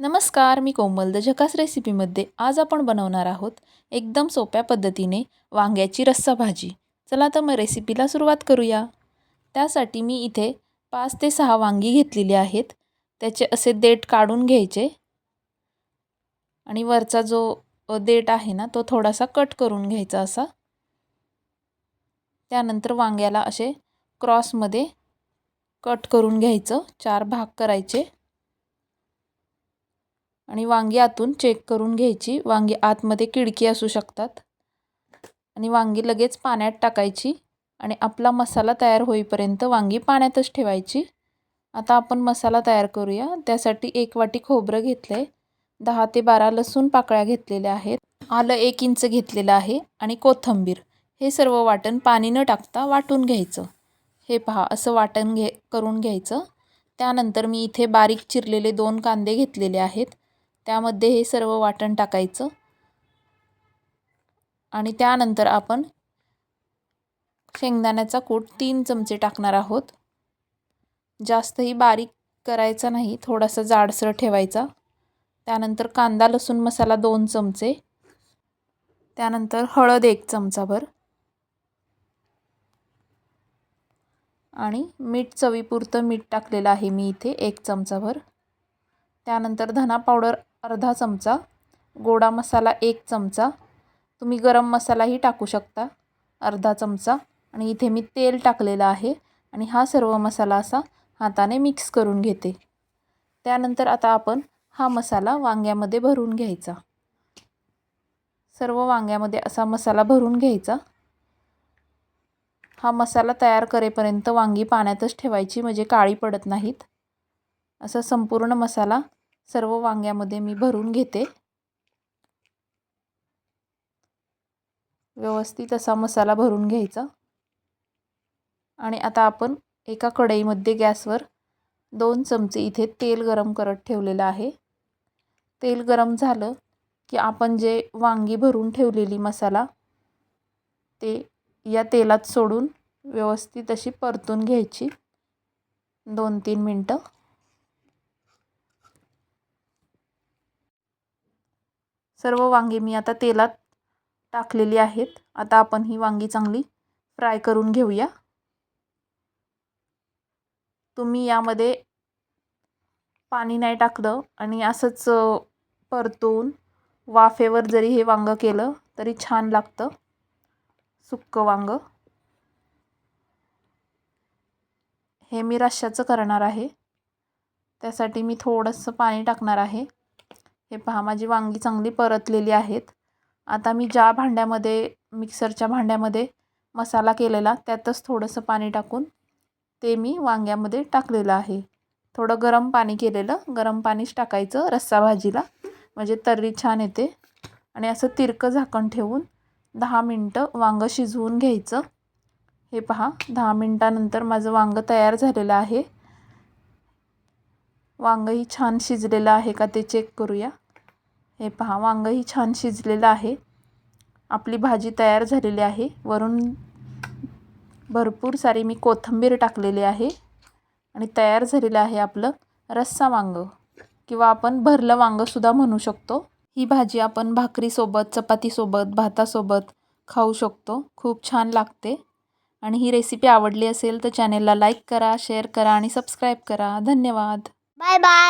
नमस्कार मी कोमल. द झकास रेसिपीमध्ये आज आपण बनवणार आहोत एकदम सोप्या पद्धतीने वांग्याची रस्सा भाजी. चला तर मग रेसिपीला सुरुवात करूया. त्यासाठी मी इथे पाच ते सहा वांगी घेतलेली आहेत. त्याचे असे देठ काढून घ्यायचे. आणि वरचा जो देठ आहे ना तो थोडासा कट करून घ्यायचा असा. त्यानंतर वांग्याला असे क्रॉसमध्ये कट करून घ्यायचं. चार भाग करायचे. आणि वांगी आतून चेक करून घ्यायची. वांगी आतमध्ये किडकी असू शकतात. आणि वांगी लगेच पाण्यात टाकायची आणि आपला मसाला तयार होईपर्यंत वांगी पाण्यातच ठेवायची. आता आपण मसाला तयार करूया. त्यासाठी एक वाटी खोबरं घेतलं आहे दहा ते बारा लसूण पाकळ्या घेतलेल्या आहेत. आलं एक इंच घेतलेलं आहे आणि कोथंबीर. हे सर्व वाटण पाणी न टाकता वाटून घ्यायचं. हे पहा असं वाटण घे करून घ्यायचं. त्यानंतर मी इथे बारीक चिरलेले दोन कांदे घेतलेले आहेत. त्यामध्ये हे सर्व वाटण टाकायचं. आणि त्यानंतर आपण शेंगदाण्याचा कूट तीन चमचे टाकणार आहोत. जास्तही बारीक करायचा नाही थोडासा जाडसर ठेवायचा. त्यानंतर कांदा लसूण मसाला दोन चमचे. त्यानंतर हळद एक चमचाभर. आणि मीठ चवीपुरतं मीठ टाकलेलं आहे मी इथे एक चमचाभर. त्यानंतर धना पावडर अर्धा चमचा गोडा मसाला एक चमचा तुम्ही गरम मसालाही टाकू शकता अर्धा चमचा. आणि इथे मी तेल टाकलेलं आहे आणि हा सर्व मसाला असा हाताने मिक्स करून घेते. त्यानंतर आता आपण हा मसाला वांग्यामध्ये भरून घ्यायचा. सर्व वांग्यामध्ये असा मसाला भरून घ्यायचा. हा मसाला तयार करेपर्यंत वांगी पाण्यातच ठेवायची म्हणजे काळी पडत नाहीत. असा संपूर्ण मसाला सर्व वांग्यामध्ये मी भरून घेते. व्यवस्थित असा मसाला भरून घ्यायचा. आणि आता आपण एका कढईमध्ये गॅसवर दोन चमचे इथे तेल गरम करत ठेवलेलं आहे. तेल गरम झालं की आपण जे वांगी भरून ठेवलेली मसाला ते या तेलात सोडून व्यवस्थित अशी परतून घ्यायची. दोन तीन मिनटं. सर्व वांगी मी आता तेलात टाकलेली आहेत. आता आपण ही वांगी चांगली फ्राय करून घेऊया. तुम्ही यामध्ये पाणी नाही टाकलं आणि असंच परतून वाफेवर जरी हे वांगं केलं तरी छान लागतं. सुक्कं वांगं. हे मी रश्श्याचं करणार आहे. त्यासाठी मी थोडंसं पाणी टाकणार आहे. हे पहा माझी वांगी चांगली परतलेली आहेत. आता मी ज्या भांड्यामध्ये मिक्सरच्या भांड्यामध्ये मसाला केलेला त्यातच थोडंसं पाणी टाकून ते मी वांग्यामध्ये टाकलेलं आहे. थोडं गरम पाणी केलेलं गरम पाणीच टाकायचं रस्सा भाजीला. म्हणजे तर्री छान येते. आणि असं तिरकं झाकण ठेवून दहा मिनटं वांगं शिजवून घ्यायचं. हे पहा दहा मिनटानंतर माझं वांगं तयार झालेलं आहे. वांगंही छान शिजलेलं आहे का ते चेक करूया. हे पहा वांगंही छान शिजलेलं आहे. आपली भाजी तयार झालेली आहे. वरून भरपूर सारी मी कोथिंबीर टाकलेली आहे आणि तयार झालेलं आहे आपलं रस्सा वांगं किंवा आपण भरलं वांगंसुद्धा म्हणू शकतो. ही भाजी आपण भाकरीसोबत चपातीसोबत भातासोबत खाऊ शकतो. खूप छान लागते. आणि ही रेसिपी आवडली असेल तर चॅनेलला लाईक करा शेअर करा आणि सबस्क्राईब करा. धन्यवाद. 拜拜。